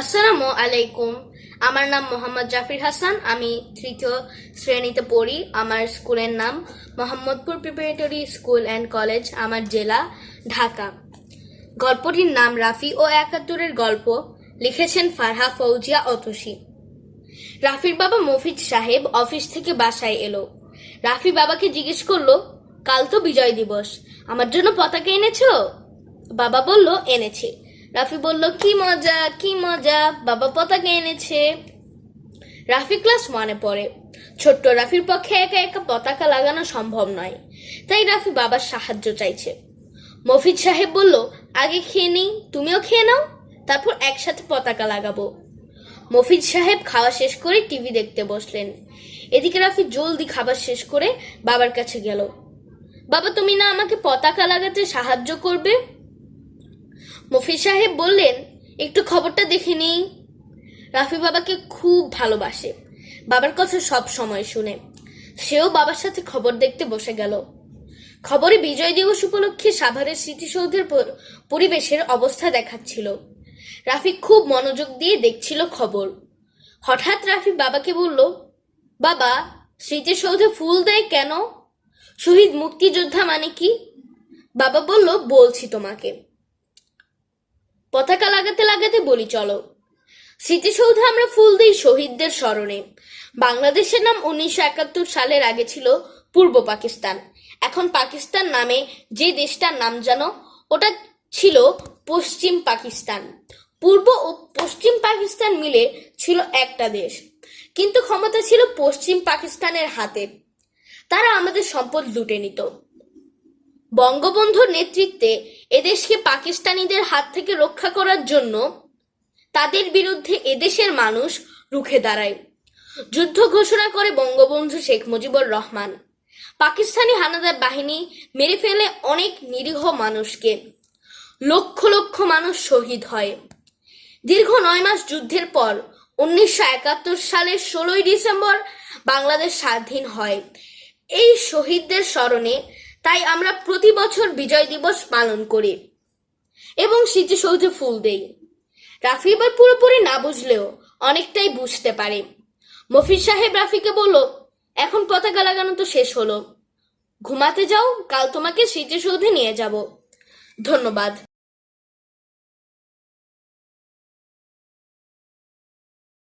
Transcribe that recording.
আসসালামু আলাইকুম। আমার নাম মোহাম্মদ জাফির হাসান। আমি তৃতীয় শ্রেণীতে পড়ি। আমার স্কুলের নাম Mohammadpur preparatory school and college, আমার জেলা ঢাকা। গল্পটির নাম রাফি ও একাত্তরের গল্প। লিখেছেন ফারহা ফৌজিয়া অতসী। রাফির বাবা মফিজ সাহেব অফিস থেকে বাসায় এলো। রাফি বাবাকে জিজ্ঞেস করল, কাল তো বিজয় দিবস, আমার জন্য পতাকা এনেছো? বাবা বলল, এনেছে। রাফি বলল, কি মজা কি মজা, বাবা পতাকা এনেছে। রাফি ক্লাস ওয়ানে পড়ে। ছোট্ট রাফির পক্ষে একা একা পতাকা লাগানো সম্ভব নয়, তাই রাফি বাবার সাহায্য চাইছে। মফিজ সাহেব বলল, আগে খেয়ে নিই, তুমিও খেয়ে নাও, তারপর একসাথে পতাকা লাগাবো। মফিজ সাহেব খাওয়া শেষ করে টিভি দেখতে বসলেন। এদিকে রাফি জলদি খাবার শেষ করে বাবার কাছে গেল। বাবা, তুমি না আমাকে পতাকা লাগাতে সাহায্য করবে? মফিজ সাহেব বললেন, একটু খবরটা দেখে নিই। রাফি বাবাকে খুব ভালোবাসে, বাবার কথা সব সময় শুনে। সেও বাবার সাথে খবর দেখতে বসে গেল। খবরে বিজয় দিবস উপলক্ষে সাভারের স্মৃতিসৌধের পরিবেশের অবস্থা দেখাচ্ছিল। রাফি খুব মনোযোগ দিয়ে দেখছিল খবর। হঠাৎ রাফি বাবাকে বলল, বাবা, স্মৃতিসৌধে ফুল দেয় কেন? শহীদ মুক্তিযোদ্ধা মানে কি? বাবা বলল, বলছি তোমাকে। পতাকা লাগাতে লাগাতে বলি, চলো। স্মৃতিসৌধে আমরা ফুল দিই শহীদদের স্মরণে। বাংলাদেশের নাম উনিশশো একাত্তর সালের আগে ছিল পূর্ব পাকিস্তান। এখন পাকিস্তান নামে যে দেশটার নাম জানো, ওটা ছিল পশ্চিম পাকিস্তান। পূর্ব ও পশ্চিম পাকিস্তান মিলে ছিল একটা দেশ। কিন্তু ক্ষমতা ছিল পশ্চিম পাকিস্তানের হাতে। তারা আমাদের সম্পদ লুটে নিত। বঙ্গবন্ধুর নেতৃত্বে এদেশকে পাকিস্তানিদের হাত থেকে রক্ষা করার জন্য তাদের বিরুদ্ধে এদেশের মানুষ রুখে দাঁড়ায়। যুদ্ধ ঘোষণা করে বঙ্গবন্ধু শেখ মুজিবুর রহমান। পাকিস্তানি হানাদার বাহিনী মেরে ফেলে অনেক নিরীহ মানুষকে। লক্ষ লক্ষ মানুষ শহীদ হয়। দীর্ঘ নয় মাস যুদ্ধের পর উনিশশো একাত্তর সালের ষোলোই ডিসেম্বর বাংলাদেশ স্বাধীন হয়। এই শহীদদের স্মরণে তাই আমরা প্রতি বছর বিজয় দিবস পালন করি। এবং সৌজে ফুল দেই। রাফি এবার পুরোপুরি না বুঝলেও অনেকটাই বুঝতে পারে। মফিজ সাহেব রাফিকে বলল, এখন পতাকা লাগানো তো শেষ হলো। ঘুমাতে যাও, কাল তোমাকে সৌধে নিয়ে যাব। ধন্যবাদ।